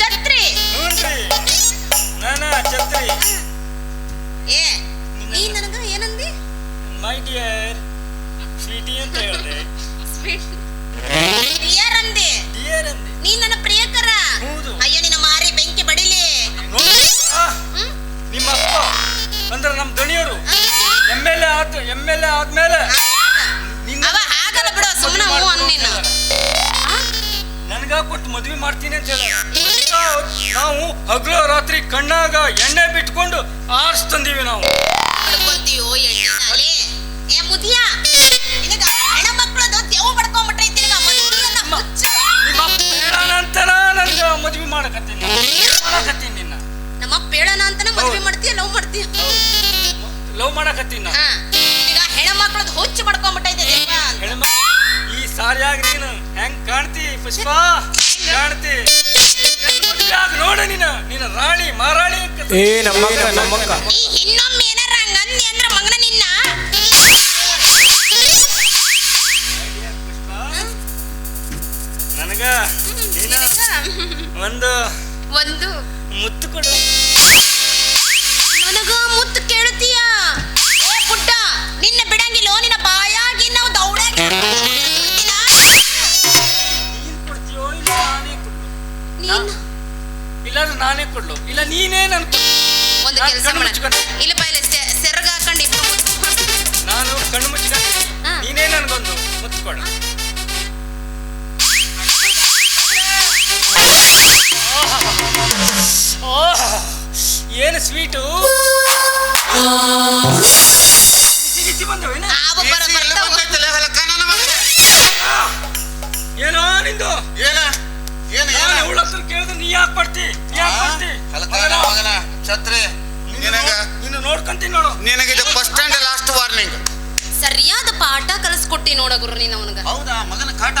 ಛತ್ರಿ. ಹ್ಞೂನ್ರಿ ನಾನ ಛತ್ರಿ. ಏ ನೀ ನನಗ ಏನಂದಿ? ಮೈ ಡಿಯರ್ ಸ್ವೀಟಿ ಅಂತ ಹೇಳಿದೆ. ಯಾರಂದಿ ಡಿಯರ್ ಅಂದೆ. ನೀ ನನ್ನ ಪ್ರಿಯಕರ. ಹೌದು. ಅಯ್ಯೋ ನಿನ್ನ ಮಾರಿ ಬೆಂಕಿ ಬಡಿಲಿ. ನಿಮ್ಮ ಅಪ್ಪ ಅಂದ್ರೆ ನಮ್ಮ ದಣಿಯರು M L A M L A ಆದ್ಮೇಲೆ ಅವ ಹಾಗಲ್ಲ ಬಿಡು ಸುಮ್ಮನೆ? ನನಗ ಕೊಟ್ಟು ಮದ್ವೆ ಮಾಡ್ತೀನಿ ಅಂತ ಹೇಳ. ನಾವು ಹಗ್ಲ ರಾತ್ರಿ ಕಣ್ಣಾಗ ಎಣ್ಣೆ ಬಿಟ್ಕೊಂಡು ಆರ್ಸ್ ತಂದೀವಿ ನಾವು. ಎಣ್ಣಿನಾಲೆ ಏ ಮುದಿಯಾ ನಿನಗ ಹೆಣ ಮಕ್ಕಳದು ದೇವ್ ಬಡ್ಕೊಂಬಿಟ್ಟೈತಿ ನಿನಗ ಮದುವೆಯನ್ನ ಹುಚ್ಚ. ನಿಮ್ಮ ಅಪ್ಪ ಹೇಳೋಣ ಅಂತನ ನನ್ಗೆ ಮದ್ವೆ ಮಾಡಕತ್ತೀನಿ ಮಾಡಕತ್ತೀನಿ ನಿನ್ನ? ಅಂತಾನೆ ಮದುವೆ. ಮಾಡ್ತೀಯ ಲವ್ ಮಾಡ್ತೀಯ? ಲವ್ ಮಾಡಕತ್ತೀನಿ ನಾನು. ಪುಷ್ಪ ಕಾಣ್ತಿ ನೋಡ ನೀನ ನೋಡು ನೀನು ನೀನು ರಾಣಿ ಮಹಾರಾಣಿ ಏ ನಮ್ಮಕ್ಕ ನಮ್ಮಕ್ಕ ಇನ್ನೊಮ್ಮೆ ಏನಾರ ಹಂಗಂದಿ ಅಂದ್ರ ಮಗನ ನಿನ್ನ? ನನಗ ನೀನು ಒಂದು ಒಂದು. ಮುತ್ತು ಕೊಡು. ಇಲ್ಲಾಂದ್ರೆ ನಾನೇ ಕೊಡ್ಲು. ಇಲ್ಲ ನೀನೇ ನನ್ ಒಂದು ಕೆಲಸ ಕಣ್ಣು ಮಾಡ. ಮುಚ್ಕೊಂಡು ಇಲ್ಲ ಬಾಯಿಲ ಸೆರಗ ಹಾಕೊಂಡು ಇಬ್ರು ಮುತ್ತು ನಾನು ಕಣ್ಣು ಮುಚ್ಕೊಂಡು ಹಾ. ನೀನೇ ನನ್ಗೊಂದು ಮುತ್ತು ಕೊಡು ಆಹ್, ಏನು ಸ್ವೀಟು? ಬಂದವೇನ ಹಾವು ಬರ ಬರ್ತಾವ ಏನೋ ನಿಂದು? ಏನ? ಏನ ನಾನು ಏನ? ಅವಳ ಹತ್ರ ಕೇಳಿದ್ರೆ ನೀ ಯಾಕೆ ಬರ್ತಿ? ನೀ ಯಾಕೆ ಬರ್ತಿ ಹಲಕನ ಮಗನ ಛತ್ರಿ ನಿನಗ ನೀನು ನೋಡ್ಕೊಂತೀನಿ ನೋಡು. ನಿನಗಿದು ಫಸ್ಟ್ ಅಂಡ್ ಲಾಸ್ಟ್ ವಾರ್ನಿಂಗ್ ಸರಿಯಾದ ಪಾಠ ಕಲಿಸ್ಕೊಟ್ಟಿ ನೋಡ ಗುರು ನೀನು ಅವನಿಗೆ. ಹೌದಾ? ಮಗನ ಕಾಟ